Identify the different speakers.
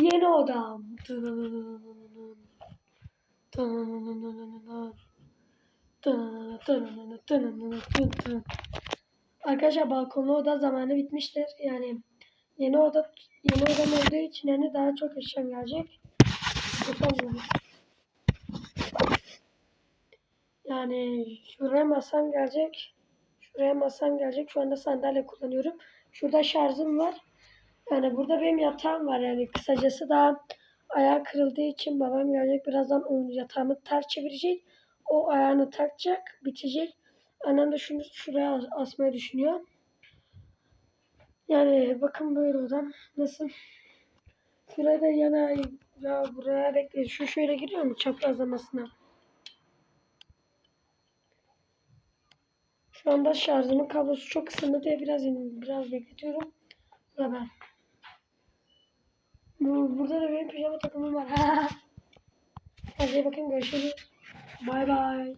Speaker 1: Yeni odam. Arkadaşlar balkonlu oda zamanı bitmiştir. Yani yeni oda yeni odam olduğu için yani daha çok eşyam gelecek. Yani şuraya masam gelecek. Şuraya masam gelecek. Şu anda sandalye kullanıyorum. Şurada şarjım var. Yani burada benim yatağım var. Yani kısacası daha ayağı kırıldığı için babam gelecek. Birazdan onun yatağımı ters çevirecek. O ayağını takacak. Bitecek. Annem de şunu şuraya as- asmayı düşünüyor. Yani bakın böyle odam. Nasıl? Şuraya da yana ya buraya bekle. Şu şöyle giriyor mu çaprazlamasına? Şu anda şarjımın kablosu çok ısındı diye biraz biraz bekletiyorum. Da ben. Bu, burada da benim pijama takımım var. Hadi bakın görüşürüz. Bay bay.